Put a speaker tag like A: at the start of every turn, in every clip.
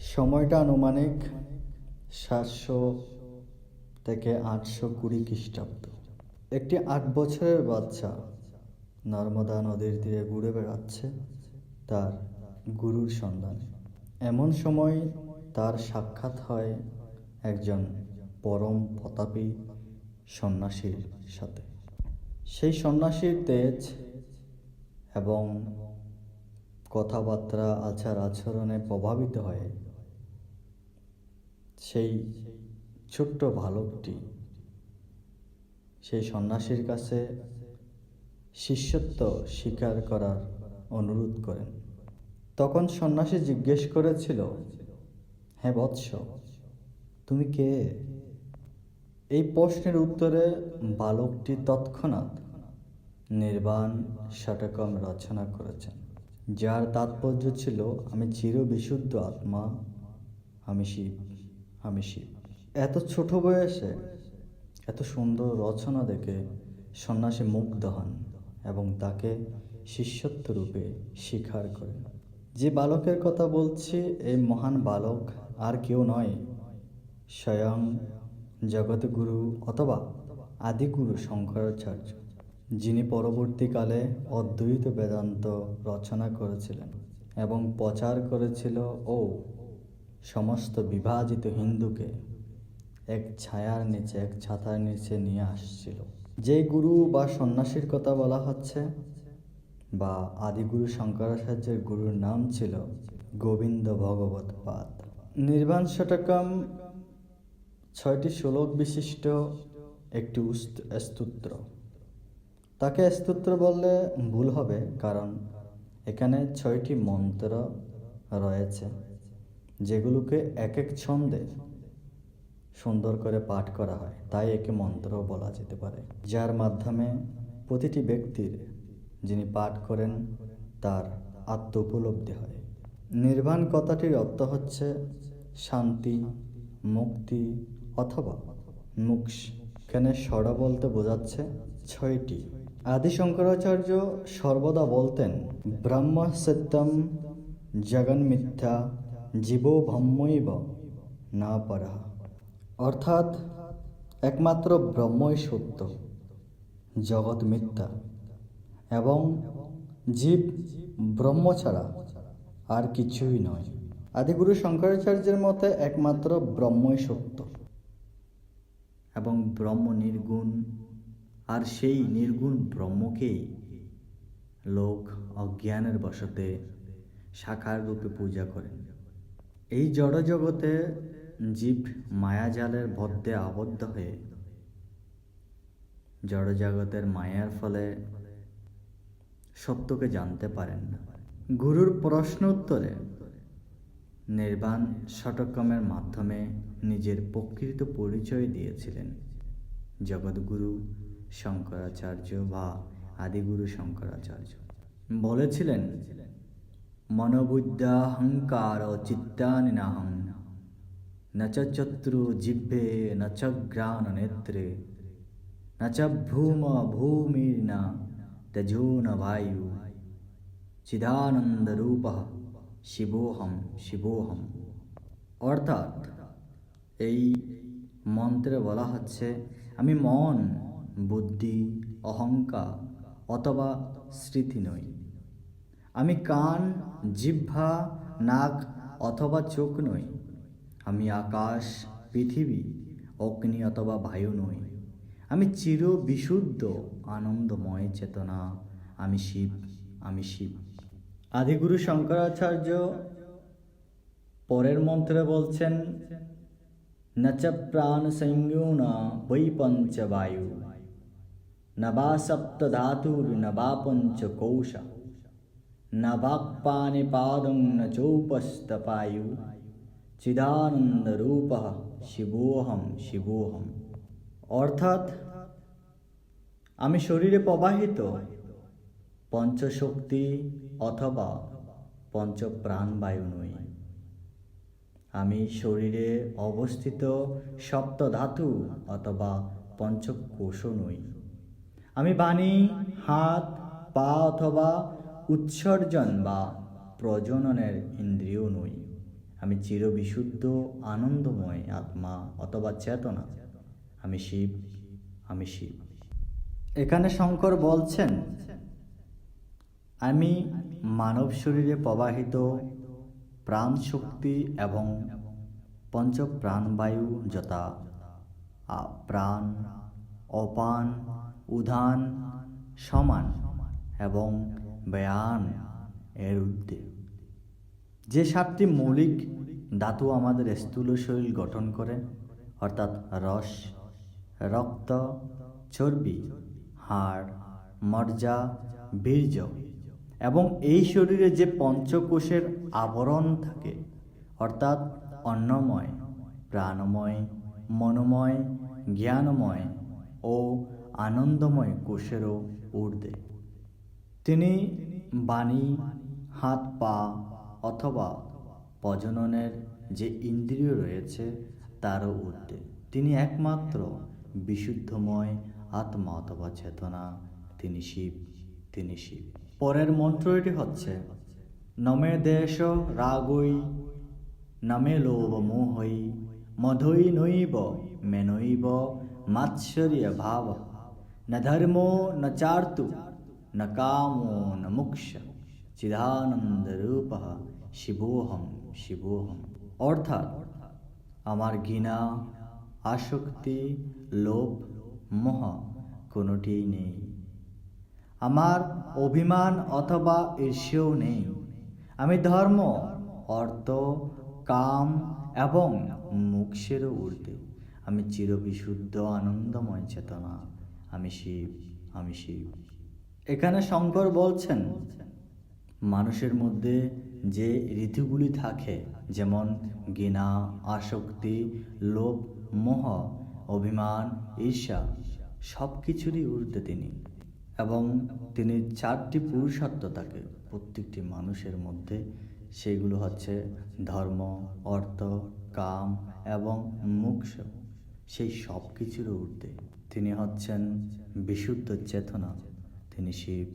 A: সময়টা আনুমানিক সাতশো থেকে আটশো কুড়ি খ্রিস্টাব্দ। একটি আট বছরের বাচ্চা নর্মদা নদীর তীরে ঘুরে বেড়াচ্ছে তার গুরুর সন্ধানে। এমন সময় তার সাক্ষাৎ হয় একজন পরম প্রতাপী সন্ন্যাসীর সাথে। সেই সন্ন্যাসীর তেজ এবং কথাবার্তা, আচার আচরণে প্রভাবিত হয়ে সেই ছোট্ট বালকটি সেই সন্ন্যাসীর কাছে শিষ্যত্ব স্বীকার করার অনুরোধ করেন। তখন সন্ন্যাসী জিজ্ঞেস করেছিল হ্যাঁ বৎস, তুমি কে? এই প্রশ্নের উত্তরে বালকটি তৎক্ষণাৎ নির্বাণ শতকম রচনা করেছেন। যার তাৎপর্য ছিল, আমি চির বিশুদ্ধ আত্মা, আমি শিব আমি শিব। এত ছোট বয়সে, এত সুন্দর রচনা দেখে সন্ন্যাসী মুগ্ধ হন এবং তাকে শিষ্যত্ব রূপে স্বীকার করেন। যে বালকের কথা বলছি, এই মহান বালক আর কেউ নয়। স্বয়ং জগৎগুরু অথবা আদিগুরু শঙ্করাচার্য। যিনি পরবর্তীকালে অদ্বৈত বেদান্ত রচনা করেছিলেন এবং প্রচার করেছিল ও সমস্ত বিভাজিত হিন্দুকে এক ছায়ার নিচে, এক ছাতার নিচে নিয়ে আসছিল। যে গুরু বা সন্ন্যাসীর কথা বলা হচ্ছে বা আদিগুরু শঙ্করাচার্যের গুরুর নাম ছিল গোবিন্দ ভগবত পাদ। নির্বাণ শতকম ছয়টি শ্লোক বিশিষ্ট একটি স্তোত্র। তাকে স্তোত্র বললে ভুল হবে, কারণ এখানে ছয়টি মন্ত্র রয়েছে, যেগুলোকে এক এক ছন্দে সুন্দর করে পাঠ করা হয়। তাই একে মন্ত্র বলা যেতে পারে। যার মাধ্যমে প্রতিটি ব্যক্তির যিনি পাঠ করেন, তার আত্ম উপলব্ধি হয়। নির্বাণ কথাটির অর্থ হচ্ছে শান্তি, মুক্তি অথবা মুক্স এখানে সড়া বলতে বোঝাচ্ছে ছয়টি। আদি শঙ্করাচার্য সর্বদা বলতেন, ব্রহ্ম সত্যম জগন মিথ্যা জীবো ভম্মৈব না পরা। অর্থাৎ একমাত্র ব্রহ্মই সত্য, জগৎ মিথ্যা, এবং জীব ব্রহ্ম ছাড়া আর কিছুই নয়। আদিগুরু শঙ্করাচার্যের মতে একমাত্র ব্রহ্মই সত্য, এবং ব্রহ্ম নির্গুণ আর সেই নির্গুণ ব্রহ্মকেই লোক অজ্ঞানের বসতে সাকার রূপে পূজা করেন। এই জড় জগতে জীব মায়াজালের বদ্ধে আবদ্ধ হয়ে জড়জগতের মায়ার ফলে সত্যকে জানতে পারেন। না গুরুর প্রশ্ন উত্তরে নির্বাণ শতক্রমের মাধ্যমে নিজের প্রকৃত পরিচয় দিয়েছিলেন। জগৎগুরু শঙ্করাচার্য বা আদিগুরু শঙ্করাচার্য। বলেছিলেন, মনোবুদ্ধাহংকার চিত্তানি নাহং। ন চ চত্রু জিহ্বে গ্রাণ নেত্রে। ন চ ভূম ভূমির্ন তেজো ন বায়ু। চিদানন্দরূপ শিবোহম শিবোহম। অর্থাৎ, এই মন্ত্রে বলা হচ্ছে, আমি মন বুদ্ধি, অহংকার অথবা স্মৃতি নই। আমি কান, জিহ্বা, নাক অথবা চোখ নই। আমি আকাশ, পৃথিবী, অগ্নি অথবা বায়ু নই। আমি চির বিশুদ্ধ, আনন্দময় চেতনা। আমি শিব আমি শিব। আদিগুরু শঙ্করাচার্য পরের মন্ত্রে বলছেন নচ প্রাণ সংজ্ঞ বৈ পঞ্চ বায়ু ন বা সপ্ত ধাতুর ন বা পঞ্চ কৌশা ন বাক্পানি পাদং ন চৌপস্তপায়ু চিদানন্দ রূপ শিবোহম শিবোহম অর্থাৎ আমি শরীরে প্রবাহিত পঞ্চশক্তি অথবা পঞ্চপ্রাণবায়ু নই আমি শরীরে অবস্থিত সপ্ত ধাতু অথবা পঞ্চকোষ নই আমি বাণী, হাত, পা অথবা উৎসর্জন বা প্রজননের ইন্দ্রিয় নই। আমি চিরবিশুদ্ধ, আনন্দময় আত্মা অথবা চেতনা। আমি শিব আমি শিব। এখানে শঙ্কর বলছেন, আমি মানব শরীরে প্রবাহিত প্রাণ শক্তি এবং পঞ্চ প্রাণবায়ু যথা প্রাণ, অপান উদান সমান এবং ব্যায়াম এর ঊর্ধ্বে। যে সাতটি মৌলিক ধাতু আমাদের স্থূল শরীর গঠন করে, অর্থাৎ রস, রক্ত, চর্বি, হাড়, মর্যা, বীর্য এবং এই শরীরে যে পঞ্চকোষের আবরণ থাকে, অর্থাৎ অন্নময়, প্রাণময়, মনোময়, জ্ঞানময় ও আনন্দময় কোষেরও ঊর্ধ্বে। তিনি বাণী, হাত, পা অথবা প্রজননের যে ইন্দ্রিয় রয়েছে, তারও ঊর্ধ্বে। তিনি একমাত্র বিশুদ্ধময় আত্মা অথবা চেতনা। তিনি শিব তিনি শিব। পরের মন্ত্রটি হচ্ছে, নমে দেশ রাগই, নমে লোভ মোহই মধৈ নৈব মেনৈব মাৎসর্য ভাব ন ধর্মো ন চার্তু ন কামো ন মুক্ষ চিদানন্দ রূপ শিবোহম শিবোহম অর্থাৎ আমার ঘৃণা, আসক্তি, লোভ, মোহ কোনোটিই নেই। আমার অভিমান অথবা ঈর্ষেও নেই। আমি ধর্ম, অর্থ, কাম এবং মুক্ষেরও ঊর্ধ্বে। আমি চিরবিশুদ্ধ, আনন্দময় চেতনা। আমি শিব আমি শিব। এখানে শঙ্কর বলছেন, মানুষের মধ্যে যে ঋতুগুলি থাকে, যেমন ঘৃণা, আসক্তি, লোভ, মোহ, অভিমান, ঈর্ষা সব কিছুরই ঊর্ধ্বে তিনি। এবং তিনি চারটি পুরুষত্ব থাকে প্রত্যেকটি মানুষের মধ্যে। সেগুলো হচ্ছে ধর্ম, অর্থ, কাম এবং মোক্ষ। সেই সব কিছুর ঊর্ধ্বে। তিনি হচ্ছেন বিশুদ্ধ চেতনা। তিনি শিব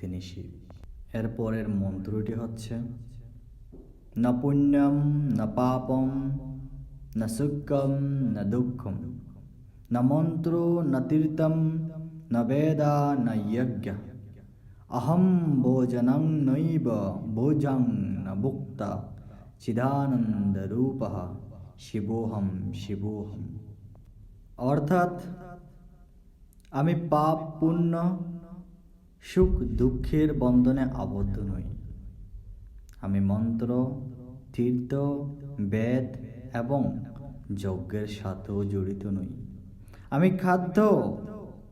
A: তিনি শিব। এর পরের মন্ত্রটি হচ্ছে, ন পুণ্যম, ন পাপম, ন সুখম, ন দুঃখম, ন মন্ত্র, ন তীর্থম, ন বেদা, ন যজ্ঞ। অহম ভোজনং নৈব ভোজং ন ভুক্তা, চিদানন্দ রূপ শিবোহম শিবোহম। অর্থাৎ আমি পাপ, পুণ্য, সুখ, দুঃখের বন্ধনে আবদ্ধ নই। আমি মন্ত্র, তীর্থ, বেদ এবং যজ্ঞের সাথেও জড়িত নই। আমি খাদ্য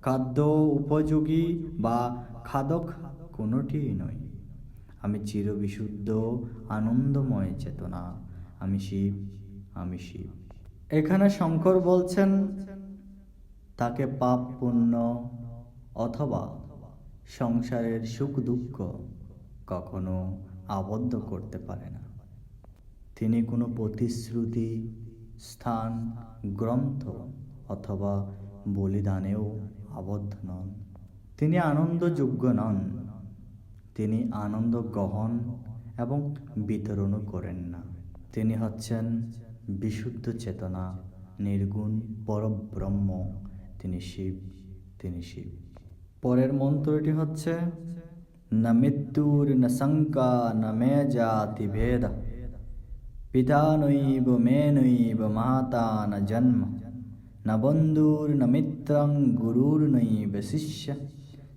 A: খাদ্য উপযোগী বা খাদক কোনোটিই নই। আমি চিরবিশুদ্ধ আনন্দময় চেতনা। আমি শিব আমি শিব। এখানে শঙ্কর বলছেন তাকে পাপ পুণ্য অথবা সংসারের সুখ দুঃখ কখনো আবদ্ধ করতে পারে না। তিনি কোনো প্রতিশ্রুতি, স্থান, গ্রন্থ অথবা বলিদানেও আবদ্ধ নন। তিনি আনন্দযোগ্য নন। তিনি আনন্দ গ্রহণ এবং বিতরণও করেন না। তিনি হচ্ছেন বিশুদ্ধ চেতনা, নির্গুণ পরব্রহ্ম তিনি শিব তিনি শিব। পরের মন্ত্রটি হচ্ছে, ন মৃত্যুর, ন শঙ্কা, ন মে জাতি ভেদ পিতা নৈব, মে নৈব, মাতা ন জন্ম। ন বন্ধুর, ন মিত্রং, গুরুর নৈব শিষ্য।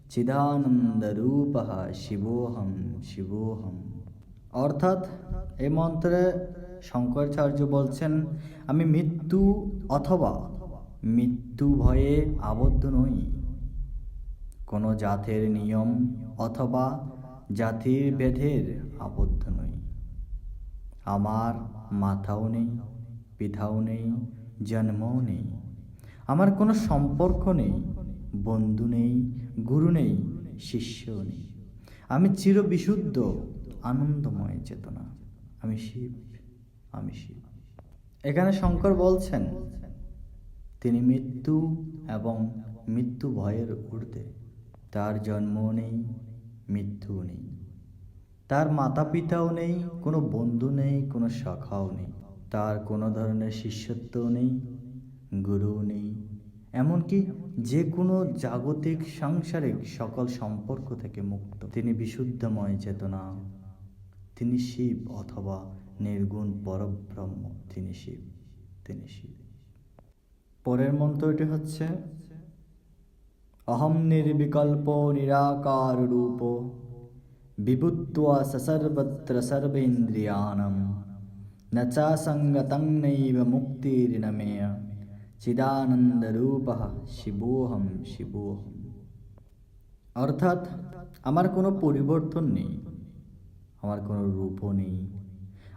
A: চিদানন্দ রূপ শিবোহম শিবোহম। অর্থাৎ এই মন্ত্রে শঙ্করাচার্য বলছেন, আমি মৃত্যু অথবা মৃত্যু ভয়ে আবদ্ধ নই। কোনো জাতের নিয়ম অথবা জাতির ভেদের আবদ্ধ নই। আমার মাথাও নেই পিঠাও নেই, জন্মও নেই। আমার কোনো সম্পর্ক নেই, বন্ধু নেই, গুরু নেই, শিষ্যও নেই। আমি চিরবিশুদ্ধ আনন্দময় চেতনা। আমি শিব আমি শিব। এখানে শঙ্কর বলছেন তিনি মৃত্যু এবং মৃত্যু ভয়ের ঊর্ধ্বে। তার জন্মও নেই, মৃত্যুও নেই। তার মাতা পিতাও নেই, কোনো বন্ধু নেই, কোনো শাখাও নেই। তার কোনো ধরনের শিষ্যত্বও নেই, গুরুও নেই। এমনকি যে কোনো জাগতিক, সাংসারিক সকল সম্পর্ক থেকে মুক্ত। তিনি বিশুদ্ধময় চেতনা। তিনি শিব অথবা নির্গুণ পরব্রহ্ম। তিনি শিব তিনি শিব। পরের মন্ত্রটি হচ্ছে, অহম নির্বিকল্প নিরাকার রূপ বিভুত্বা সসর্বত্র সর্বেন্দ্রিয়াণম, ন চাসঙ্গতং নৈব মুক্তির্নমেয় চিদানন্দরূপ শিবোহম শিবোহম। অর্থাৎ, আমার কোনো পরিবর্তন নেই, আমার কোনো রূপও নেই।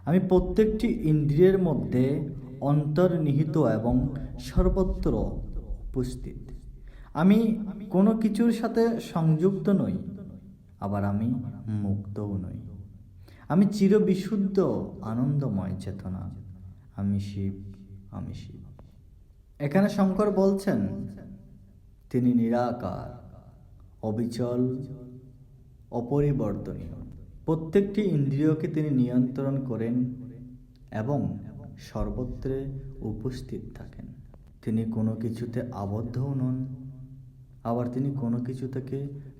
A: আমি প্রত্যেকটি ইন্দ্রিয়ের মধ্যে অন্তর্নিহিত এবং সর্বত্র উপস্থিত। আমি কোনো কিছুর সাথে সংযুক্ত নই, আবার আমি মুক্তও নই। আমি চিরবিশুদ্ধ আনন্দময় চেতনা। আমি শিব আমি শিব। এখানে শঙ্কর বলছেন, তিনি নিরাকার, অবিচল, অপরিবর্তনীয়। প্রত্যেকটি ইন্দ্রিয়কে তিনি নিয়ন্ত্রণ করেন এবং সর্বত্রে উপস্থিত থাকেন। তিনি কোনো কিছুতে আবদ্ধও নন, আবার তিনি কোনো কিছু থেকে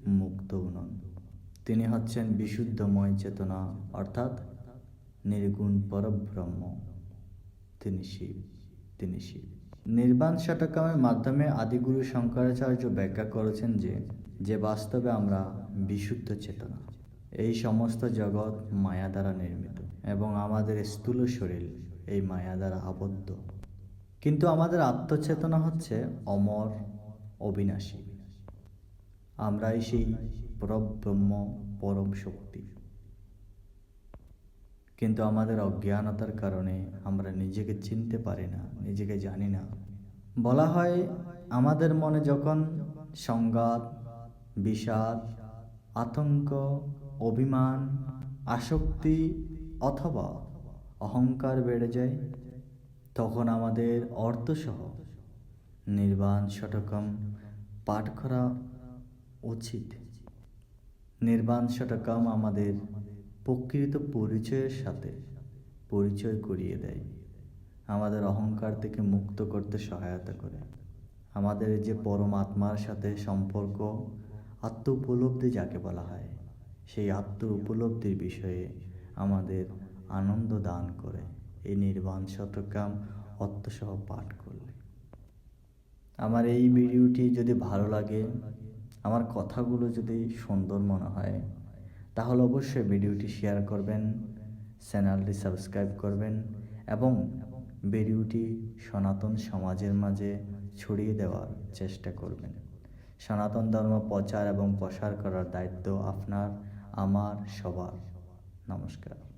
A: মুক্তও নন। তিনি হচ্ছেন বিশুদ্ধময় চেতনা, অর্থাৎ নির্গুণ পরব্রহ্ম। তিনি শিব তিনি শিব। নির্বাণ শতকামের মাধ্যমে আদিগুরু শঙ্করাচার্য ব্যাখ্যা করেছেন যে যে বাস্তবে আমরা বিশুদ্ধ চেতনা, এই সমস্ত জগৎ মায়া দ্বারা নির্মিত এবং আমাদের স্থূল শরীর এই মায়া দ্বারা আবদ্ধ। কিন্তু আমাদের আত্মচেতনা হচ্ছে অমর, অবিনাশী। আমরাই সেই পরব্রহ্ম, পরম শক্তি। কিন্তু আমাদের অজ্ঞানতার কারণে আমরা নিজেকে চিনতে পারি না, নিজেকে জানি না। বলা হয়, আমাদের মনে যখন সংঘাত, বিষাদ, আতঙ্ক, অভিমান, আসক্তি অথবা অহংকার বেড়ে যায়, তখন আমাদের অর্থসহ নির্বাণ শতকম পাঠ করা উচিত। নির্বাণ শতকম আমাদের প্রকৃত পরিচয়ের সাথে পরিচয় করিয়ে দেয়। আমাদের অহংকার থেকে মুক্ত করতে সহায়তা করে। আমাদের যে পরমাত্মার সাথে সম্পর্ক আত্ম উপলব্ধি যাকে বলা হয়, সেই আত্ম উপলব্ধির বিষয়ে আমাদের আনন্দ দান করে। এই নির্বাণ শতকাম অর্থসহ পাঠ করলে। আমার এই ভিডিওটি যদি ভালো লাগে, আমার কথাগুলো যদি সুন্দর মনে হয়, তাহলে অবশ্যই ভিডিওটি শেয়ার করবেন, চ্যানেলটি সাবস্ক্রাইব করবেন এবং ভিডিওটি সনাতন সমাজের মাঝে ছড়িয়ে দেওয়ার চেষ্টা করবেন। সনাতন ধর্ম প্রচার এবং প্রসার করার দায়িত্ব আপনার, আমার, সবার। নমস্কার।